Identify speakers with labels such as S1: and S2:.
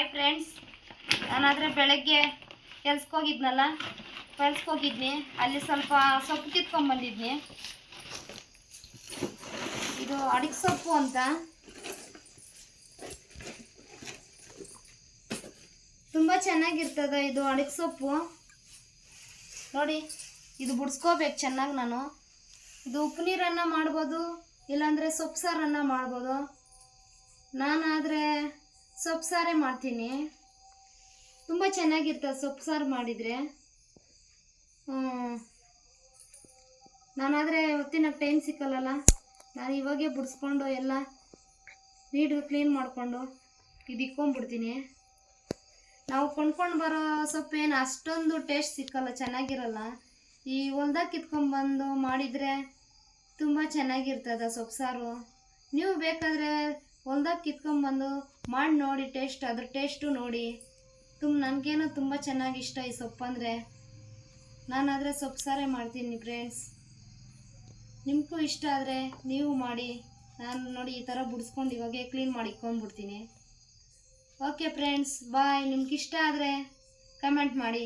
S1: Hi friends ನಾನಾದರೆ ಬೆಳಗ್ಗೆ ಕೆಲ್ಸಕ್ಕೆ ಹೋಗಿದ್ನಲ್ಲ ಕೆಲ್ಸಕ್ಕೆ ಹೋಗಿದ್ನಿ ಅಲ್ಲಿ ಸ್ವಲ್ಪ ಸೊಪ್ಪು ಕಿತ್ಕೊಂಡ್ಬಂದಿದ್ನಿ ಇದು ಅಡಿಗೆ ಸೊಪ್ಪು ಅಂತ. ತುಂಬ ಚೆನ್ನಾಗಿರ್ತದೆ ಇದು ಅಡಿಗೆ ಸೊಪ್ಪು. ನೋಡಿ, ಇದು ಬಿಡಿಸ್ಕೋಬೇಕು ಚೆನ್ನಾಗಿ ನಾನು. ಇದು ಉಪ್ಪು ನೀರನ್ನು ಮಾಡ್ಬೋದು, ಇಲ್ಲಾಂದರೆ ಸೊಪ್ಪು ಸಾರನ್ನು ಮಾಡ್ಬೋದು. ನಾನಾದರೆ ಸೊಪ್ಪು ಸಾರೇ ಮಾಡ್ತೀನಿ. ತುಂಬ ಚೆನ್ನಾಗಿರ್ತದೆ ಸೊಪ್ಪು ಸಾರು ಮಾಡಿದರೆ. ನಾನಾದರೆ ಹೊತ್ತಿನ ಟೈಮ್ ಸಿಕ್ಕಲ್ಲ ನಾನು ಇವಾಗೆ ಬಿಡಿಸ್ಕೊಂಡು ಎಲ್ಲ ನೀಟಾಗಿ ಕ್ಲೀನ್ ಮಾಡಿಕೊಂಡು ಇದು ಇಕ್ಕೊಂಡ್ಬಿಡ್ತೀನಿ. ನಾವು ಕೊಂಡ್ಕೊಂಡು ಬರೋ ಸೊಪ್ಪೇನು ಅಷ್ಟೊಂದು ಟೇಸ್ಟ್ ಸಿಕ್ಕಲ್ಲ, ಚೆನ್ನಾಗಿರಲ್ಲ. ಈ ಹೊಲ್ದಾಗ ಕಿತ್ಕೊಂಡ್ಬಂದು ಮಾಡಿದರೆ ತುಂಬ ಚೆನ್ನಾಗಿರ್ತದೆ ಸೊಪ್ಪು ಸಾರು. ನೀವು ಬೇಕಾದರೆ ಹೊಲ್ದಾಗ ಕಿತ್ಕೊಂಡ್ಬಂದು ಮಾಡಿ ನೋಡಿ, ಟೇಸ್ಟ್, ಅದ್ರ ಟೇಸ್ಟು ನೋಡಿ. ತುಂಬ ನನಗೇನೋ ತುಂಬ ಚೆನ್ನಾಗಿ ಇಷ್ಟ ಈ ಸೊಪ್ಪು ಅಂದರೆ. ನಾನಾದರೆ ಸೊಪ್ಪು ಸಾರೇ ಮಾಡ್ತೀನಿ ಫ್ರೆಂಡ್ಸ್ ನಿಮಗೂ ಇಷ್ಟ ಆದರೆ ನೀವು ಮಾಡಿ. ನಾನು ನೋಡಿ ಈ ಥರ ಬಿಡಿಸ್ಕೊಂಡು ಇವಾಗೆ ಕ್ಲೀನ್ ಮಾಡಿ ಇಕ್ಕೊಂಡ್ಬಿಡ್ತೀನಿ ಓಕೆ ಫ್ರೆಂಡ್ಸ್ ಬಾಯ್ ನಿಮ್ಗೆ ಇಷ್ಟ ಆದರೆ ಕಮೆಂಟ್ ಮಾಡಿ.